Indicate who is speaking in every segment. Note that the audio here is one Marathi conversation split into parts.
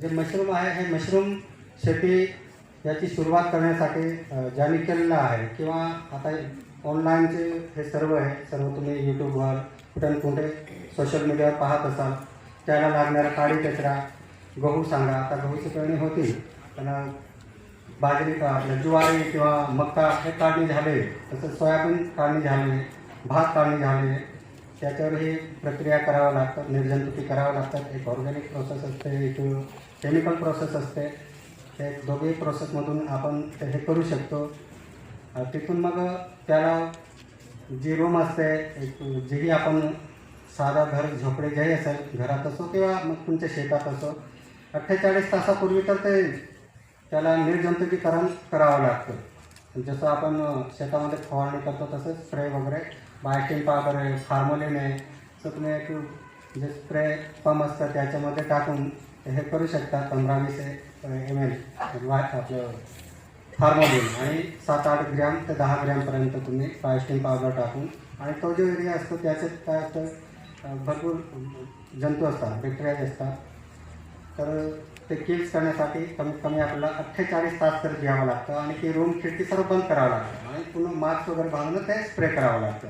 Speaker 1: जे मशरूम आहे हे मशरूम शेती याची सुरुवात करण्यासाठी ज्यांनी केलेलं आहे किंवा आता ऑनलाईनचे हे सर्व आहे सर्व तुम्ही यूट्यूबवर कुठे कुठे सोशल मीडियावर पाहत असाल त्याला लागणारा काळी कचरा गहू सांगा. आता गहूची पेरणी होती पण बाजरी का आपलं ज्वारी किंवा मक्का हे काढणी झाले तसंच सोयाबीन काढणी झाली भात काढणी झाली. त्याच्यावर हे प्रक्रिया करावं लागतात निर्जंतुकी करावं लागतात एक ऑर्गॅनिक प्रोसेस असते एक केमिकल प्रोसेस असते. ते दोघेही प्रोसेसमधून आपण ते हे करू शकतो. तिथून मग त्याला जी रूम असते जेही आपण साधा घर झोपडे घ्याय असेल घरात असो किंवा मग तुमच्या शेतात असो अठ्ठेचाळीस तासापूर्वी तर ते त्याला निर्जंतुकीकरण करावं लागतं. जसं आपण शेतामध्ये फवारणी करतो तसंच स्प्रे वगैरे बायटिन पावडर आहे फार्मोलिन आहे. असं तुम्ही एक जे स्प्रे पंप असतं त्याच्यामध्ये टाकून हे करू शकता पंधरा वीस एम एल आपलं फार्मोलिन आणि सात आठ ग्रॅम ते दहा ग्रॅमपर्यंत तुम्ही बायस्टिन पावडर टाकून. आणि तो जो एरिया असतो त्याच्यात काय असतं भरपूर जंतू असतात बॅक्टेरिया असतात. तर ते किल्स करण्यासाठी कमीत कमी आपल्याला अठ्ठेचाळीस तास तर घ्यावं लागतं. आणि ती रूम खिडकी सर्व बंद करावं लागतं. आणि पुन्हा मास्क वगैरे बांधून ते स्प्रे करावं लागतं.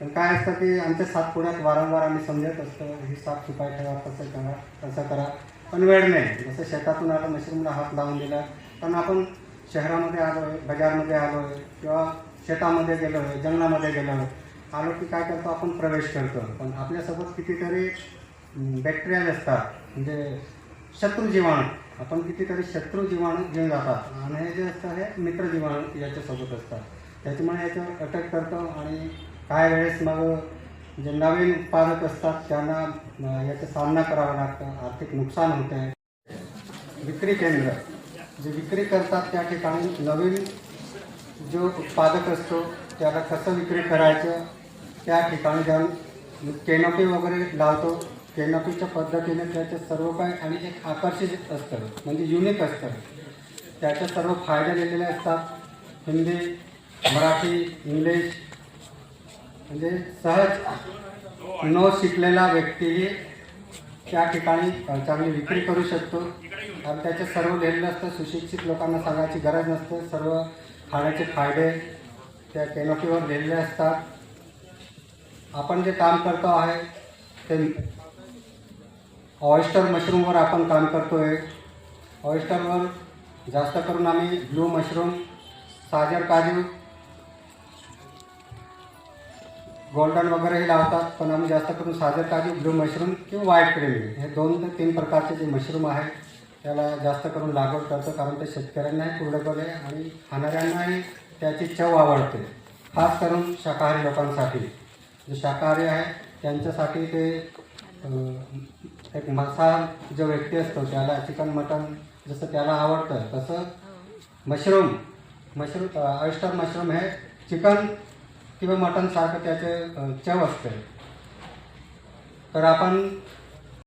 Speaker 1: पण काय असतं की आमच्या सातपुड्यात वारंवार आम्ही समजत असतो ही साफसफाई ठेवा तसं करा तसं करा. पण वेळ नाही. जसं शेतातून आलं मशरूमला हात लावून दिला पण आपण शहरामध्ये आलो आहे बाजारमध्ये आलो आहे किंवा शेतामध्ये गेलो आहे जंगलामध्ये गेलो आहे आलो की काय करतो आपण प्रवेश करतो. पण आपल्यासोबत कितीतरी बॅक्टेरिया असतात. म्हणजे शत्रू जीवाणू. आपण कितीतरी शत्रू जीवाणू घेऊन जातात. आणि हे जे असतं हे मित्र जीवाणू याच्यासोबत असतात. त्याच्यामुळे याच्यावर अटॅक करतो आणि काय वेळेस मग जे नवीन उत्पादक असतात त्यांना याचा सामना करावा लागतं. आर्थिक नुकसान होत आहे. विक्री केंद्र. जे विक्री करतात त्या ठिकाणी नवीन जो उत्पादक असतो त्याला कसं विक्री करायचं त्या ठिकाणी जाऊन केनोपी वगैरे लावतो. केनोपीच्या पद्धतीने त्याचे सर्व काही आणि एक आकर्षित असतं म्हणजे युनिक असतं. त्याचे सर्व फायदे दिलेले असतात. हिंदी मराठी इंग्लिश म्हणजे सहज न शिकलेला व्यक्तीही त्या ठिकाणी चांगली विक्री करू शकतो. आणि त्याचे सर्व लिहिलेलं असतं सुशिक्षित लोकांना सांगायची गरज नसते. सर्व खाण्याचे फायदे त्या केनोपीवर लिहिलेले असतात. आपण जे काम करतो आहे ते ऑयस्टर मशरूमवर आपण काम करतो आहे ऑयस्टरवर जास्त करून आम्ही ब्लू मशरूम साजर काजू गोल्डन वगैरेही लावतात पण आम्ही जास्त करून साधे काजू ब्लू मशरूम किंवा व्हाईट क्रेमी हे दोन ते तीन प्रकारचे जे मशरूम आहे त्याला जास्त करून लागवड करतो कारण ते शेतकऱ्यांनाही पुरवठं आहे आणि खाणाऱ्यांनाही त्याची चव आवडते. खास करून शाकाहारी लोकांसाठी. जे शाकाहारी आहे त्यांच्यासाठी ते एक मांसाहार जो व्यक्ती असतो त्याला चिकन मटन जसं त्याला आवडतं तसं मशरूम मशरूम ऑयस्टर मशरूम हे चिकन किंवा मटनसारखं त्याचे चव असते. तर आपण